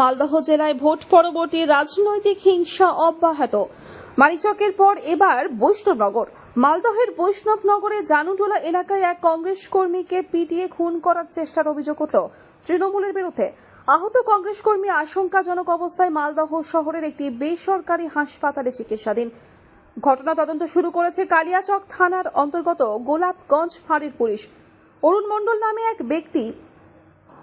মালদহ জেলায় ভোট পরবর্তী রাজনৈতিক হিংসা অব্যাহত। মানিচকের পর এবার বৈষ্ণবনগর। মালদহের বৈষ্ণবনগরে জানুটোলা এলাকায় এক কংগ্রেস কর্মীকে পিটিয়ে খুন করার চেষ্টার অভিযোগ উঠল তৃণমূলের বিরুদ্ধে। আহত কংগ্রেস কর্মী আশঙ্কাজনক অবস্থায় মালদহ শহরের একটি বেসরকারি হাসপাতালে চিকিৎসাধীন। ঘটনা তদন্ত শুরু করেছে কালিয়াচক থানার অন্তর্গত গোলাপগঞ্জ ফাঁড়ির পুলিশ। অরুণ মণ্ডল নামে এক ব্যক্তি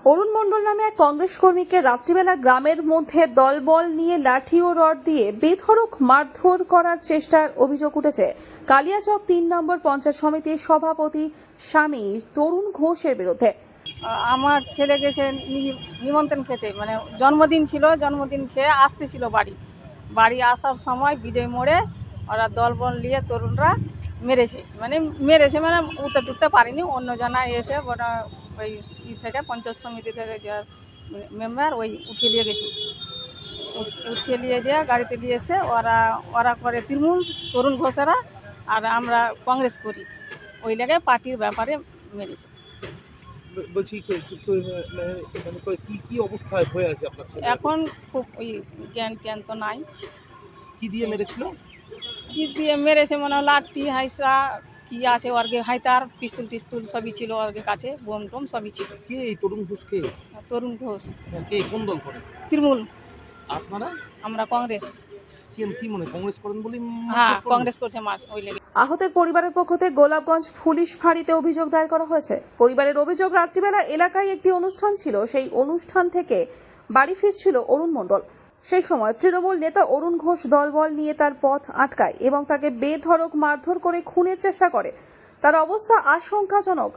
অরুণ মণ্ডল নামে এক কংগ্রেস কর্মীকে রাত্রিবেলা গ্রামের মধ্যে দলবল নিয়ে লাঠি ও রড দিয়ে বেধড়ক মারধর করার চেষ্টার অভিযোগ উঠেছে। কালিয়াচক তিন নম্বর পঞ্চায়েত সমিতির সভাপতি স্বামী তরুণ ঘোষের বিরুদ্ধে। আমার ছেলে গেছে নিমন্ত্রণ খেতে মানে জন্মদিন ছিল, জন্মদিন খেয়ে আসতেছিল বাড়ি। বাড়ি আসার সময় বিজয় মোড়ে ওরা দলবল নিয়ে তরুণরা মেরেছে। মানে মেরেছে মানে উঠতে টুটতে পারেনি অন্য জনা এসে ওরা ওই ই থেকে পঞ্চায়েত সমিতি থেকে যে মেম্বার ওই উঠিয়ে নিয়ে গেছে। উ- উঠিয়ে নিয়ে যেয়ে গাড়িতে নিয়ে এসে ওরা ওরা করে তৃণমূল তরুণ ঘোষেরা আর আমরা কংগ্রেস করি। ওই লেগে পার্টির ব্যাপারে মেরেছে। বলছি কি- কি- কি- মানে এখানে কই- কি কি অবস্থায় হয়ে আছে আপনার এখন খুব ওই জ্ঞান জ্ঞান তো নাই। কি দিয়ে মেরেছিল? কি দিয়ে মেরেছে মনে হয় লাঠি হাইসা কি আছে ওরগে হাইতার পিস্তুল টিস্তুল সবই ছিল ওরগে কাছে বোম টোম সবই ছিল। কে এই তরুণ ঘোষকে তরুণ ঘোষ। কে কোন দল করে? তৃণমূল। আপনারা? আমরা কংগ্রেস। কি কি মনে হয়, কংগ্রেস করেন বলেই হ্যাঁ মারধর করলেন? কংগ্রেস করছে মাস ওই লেগে। আহতের পরিবারের পক্ষ থেকে গোলাপগঞ্জ পুলিশ ফাঁড়িতে অভিযোগ দায়ের করা হয়েছে। পরিবারের অভিযোগ রাত্রিবেলা এলাকায় একটি অনুষ্ঠান ছিল। সেই অনুষ্ঠান থেকে বাড়ি ফিরছিল অরুণ মণ্ডল। সেই সময় তৃণমূল নেতা অরুণ ঘোষ দলবল নিয়ে তার পথ আটকায় এবং তাকে বেধড়ক মারধর করে খুনের চেষ্টা করে। তার অবস্থা আশঙ্কাজনক।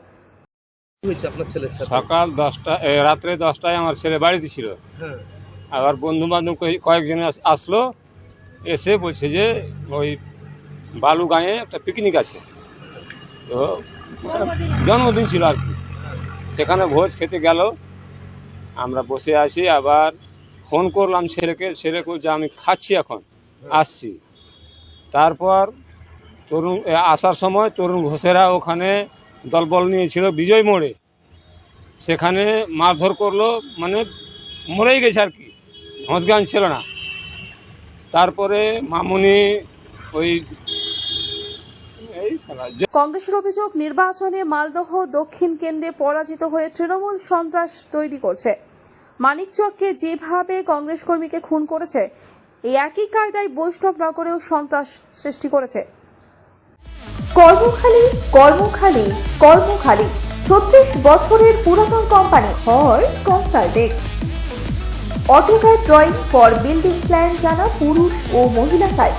আপনার ছেলের সকাল দশটা রাত্রে দশটায় আমার ছেলে বাড়িতে ছিল। হ্যাঁ। আবার বন্ধু বান্ধব কয়েকজন আসলো এসে বলছে যে ওই বালু গাঁয়ে একটা পিকনিক আছে। তো জন্মদিন ছিল আর কি। সেখানে ভোজ খেতে গেল। আমরা বসে আছি আবার ফোন করলাম ছেলেকে, ছেলে যে আমি খাচ্ছি এখন, আসছি। তারপর তরুণ আসার সময় তরুণ ঘোষেরা ওখানে দলবল নিয়েছিল বিজয় মোড়ে। সেখানে মারধর করল মানে মরেই গেছে আর কি জ্ঞান ছিল না। তারপরে মামুনি ওই কংগ্রেসের অভিযোগ, নির্বাচনে মালদহ দক্ষিণ কেন্দ্রে পরাজিত হয়ে তৃণমূল সন্ত্রাস তৈরি করছে। মানিকচককে যেভাবে কংগ্রেস কর্মীকে খুন করেছে, এই একই কায়দায় বৈষ্ণবনগরেও সন্ত্রাস সৃষ্টি করেছে। কর্মখালী কর্মখালী কর্মখালী, ছত্রিশ বছরের পুরাতন কোম্পানি হয় consultant AutoCAD drawing for building plan জানা পুরুষ ও মহিলা site.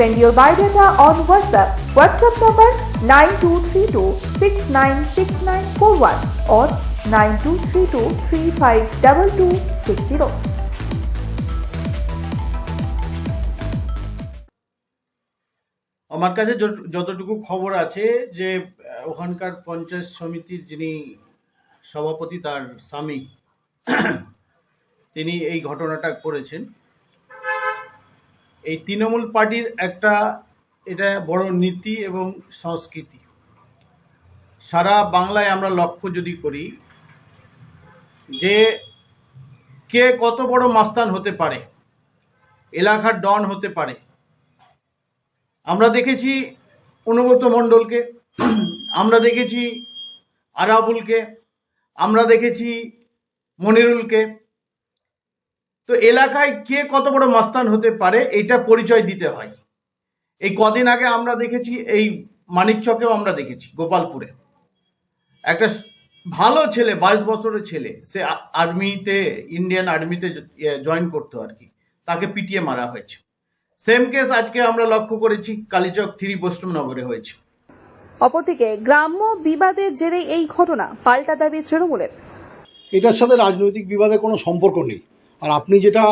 Send your biodata on WhatsApp. WhatsApp number 9232696941 or 9232352260. আমার কাছে যত- যতটুকু খবর আছে যে ওখানকার পঞ্চায়েত সমিতির যিনি সভাপতি, তার স্বামী, তিনি এই ঘটনাটা করেছেন এই তৃণমূল পার্টির একটা এটা বড় নীতি এবং সংস্কৃতি। সারা বাংলায় আমরা লক্ষ্য যদি করি, যে কে কত বড় মাস্তান হতে পারে, এলাকার ডন হতে পারে। আমরা দেখেছি অনুব্রত মণ্ডলকে, আমরা দেখেছি আরাবুলকে, আমরা দেখেছি মনিরুলকে তো এলাকায় কে কত বড় মাস্তান হতে পারে এটা পরিচয় দিতে হয়। এই কদিন আগে আমরা দেখেছি এই মানিকচকেও আমরা দেখেছি গোপালপুরে। একটা ভালো ছেলে বাইশ বছরের ছেলে সে আর্মিতে ইন্ডিয়ান আর্মিতে জয়েন করতো আর কি। তাকে পিটিয়ে মারা হয়েছে। সেম কেস আজকে আমরা লক্ষ্য করেছি কালীচক থ্রি বৈষ্ণবনগরে হয়েছে। অপরদিকে গ্রাম্য বিবাদের জেরে এই ঘটনা পাল্টা দাবি তৃণমূলের। এটার সাথে রাজনৈতিক বিবাদের কোনো সম্পর্ক নেই। আর আপনি যেটা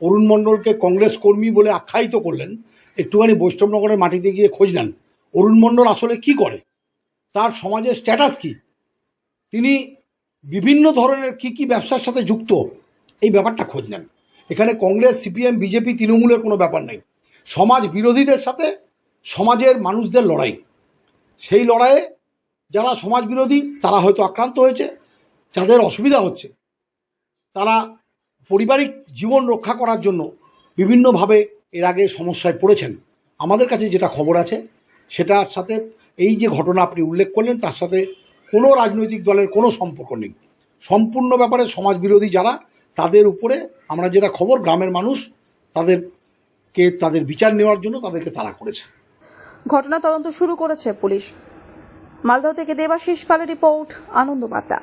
অরুণ মণ্ডলকে কংগ্রেস কর্মী বলে আখ্যায়িত করলেন, একটুখানি বৈষ্ণবনগরের মাটিতে গিয়ে খোঁজ নেন। অরুণ মণ্ডল আসলে কি করে? তার সমাজের স্ট্যাটাস কি? তিনি বিভিন্ন ধরনের কি কি ব্যবসার সাথে যুক্ত? এই ব্যাপারটা খোঁজ নেন। এখানে কংগ্রেস, সিপিএম, বিজেপি তৃণমূলের কোনো ব্যাপার নেই। সমাজ বিরোধীদের সাথে সমাজের মানুষদের লড়াই। সেই লড়াইয়ে যারা সমাজ বিরোধী, তারা হয়তো আক্রান্ত হয়েছে, যাদের অসুবিধা হচ্ছে, তারা পারিবারিক জীবন রক্ষা করার জন্য বিভিন্নভাবে এর আগে সমস্যায় পড়েছেন। আমাদের কাছে যেটা খবর আছে, সেটার সাথে এই যে ঘটনা আপনি উল্লেখ করলেন, তার সাথে কোনো রাজনৈতিক দলের কোনো সম্পর্ক নেই। সম্পূর্ণ ব্যাপারে সমাজ বিরোধী যারা, তাদের উপরে আমরা যেটা খবর, গ্রামের মানুষ তাদেরকে তাদের বিচার নেওয়ার জন্য তাদেরকে তাড়া করেছে। ঘটনা তদন্ত শুরু করেছে পুলিশ। মালদহ থেকে দেবাশিস পালের রিপোর্ট আনন্দ বার্তা